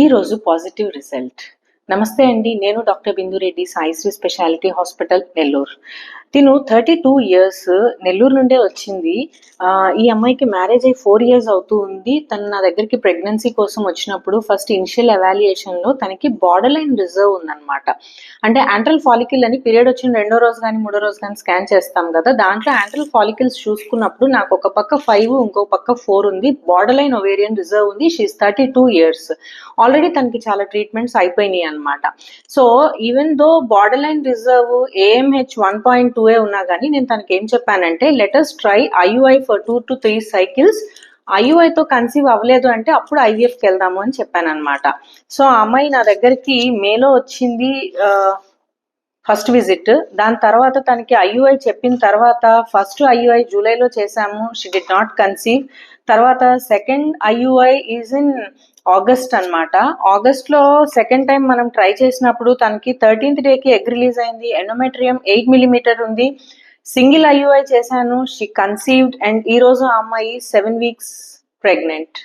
ఈరోజు positive result. నమస్తే అండి నేను doctor Bindu Reddy Saisri specialty hospital Nellore. తిను థర్టీ టూ ఇయర్స్ నెల్లూరు నుండే వచ్చింది. ఆ, ఈ అమ్మాయికి మ్యారేజ్ అయ్యి ఫోర్ ఇయర్స్ అవుతూ ఉంది. తను నా దగ్గరికి ప్రెగ్నెన్సీ కోసం వచ్చినప్పుడు ఫస్ట్ ఇనిషియల్ ఎవాల్యుయేషన్లో తనకి బార్డర్ లైన్ రిజర్వ్ ఉందన్నమాట. అంటే యాంట్రల్ ఫాలికల్ అని పీరియడ్ వచ్చిన రెండో రోజు కానీ మూడో రోజు కానీ స్కాన్ చేస్తాం కదా. దాంట్లో యాంట్రల్ ఫాలికల్స్ చూసుకున్నప్పుడు నాకు ఒక పక్క ఫైవ్ ఇంకో పక్క ఫోర్ ఉంది. బార్డర్ లైన్ ఒవేరియన్ రిజర్వ్ ఉంది. She thirty two years already తనకి చాలా ట్రీట్మెంట్స్ అయిపోయినాయి అనమాట so even though borderline reserve AMH one point two ఏ ఉన్నా కానీ నేను తనకి ఏం చెప్పానంటే let's try IUI for two to three cycles ఐయుఐతో conceive అవ్వలేదు అంటే అప్పుడు ఐవీఎఫ్కి వెళ్దాము అని చెప్పాను అనమాట సో ఆ అమ్మాయి నా దగ్గరికి మేలో వచ్చింది ఆ, ఫస్ట్ విజిట్. దాని తర్వాత తనకి ఐయుఐ చెప్పిన తర్వాత ఫస్ట్ ఐయుఐ జూలైలో చేశాము. షీ డి నాట్ కన్సీవ్ తర్వాత second IUI is in August అన్నమాట. ఆగస్ట్లో సెకండ్ టైం మనం ట్రై చేసినప్పుడు తనకి థర్టీన్త్ డేకి ఎగ్ రిలీజ్ అయింది. ఎండోమెట్రియం ఎయిట్ మిలీమీటర్ ఉంది. సింగిల్ ఐయుఐ చేశాను. షీ కన్సీవ్డ్ అండ్ ఈ రోజు ఆ అమ్మాయి సెవెన్ వీక్స్ ప్రెగ్నెంట్